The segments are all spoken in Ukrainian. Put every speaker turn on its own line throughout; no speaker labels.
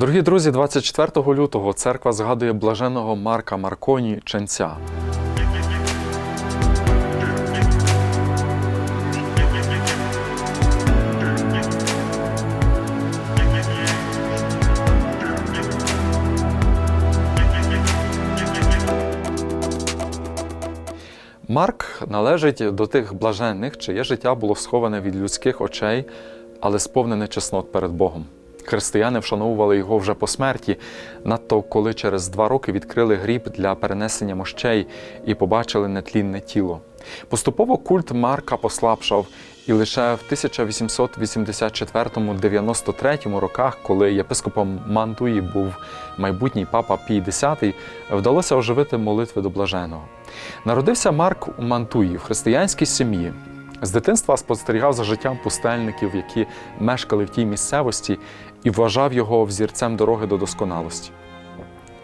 Дорогі друзі, 24 лютого церква згадує блаженого Марка Марконі ченця. Марк належить до тих блаженних, чиє життя було сховане від людських очей, але сповнене чеснот перед Богом. Християни вшановували його вже по смерті, надто коли через два роки відкрили гріб для перенесення мощей і побачили нетлінне тіло. Поступово культ Марка послабшав, і лише в 1884-93 роках, коли єпископом Мантуї був майбутній папа Пій X, вдалося оживити молитви до блаженого. Народився Марк у Мантуї в християнській сім'ї. З дитинства спостерігав за життям пустельників, які мешкали в тій місцевості, і вважав його взірцем дороги до досконалості.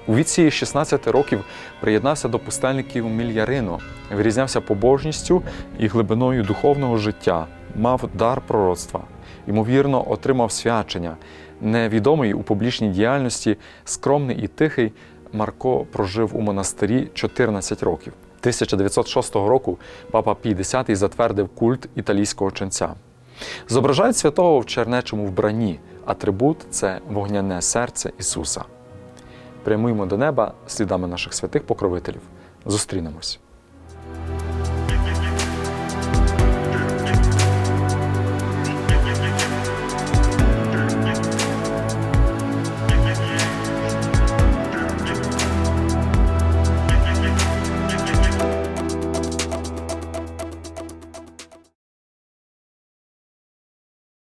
У віці 16 років приєднався до пустельників Мільярино, вирізнявся побожністю і глибиною духовного життя, мав дар пророцтва, ймовірно, отримав свячення. Невідомий у публічній діяльності, скромний і тихий, Марко прожив у монастирі 14 років. 1906 року папа Пій X затвердив культ італійського ченця. Зображають святого в чернечому вбранні. Атрибут це вогняне серце Ісуса. Прямуємо до неба слідами наших святих покровителів. Зустрінемось.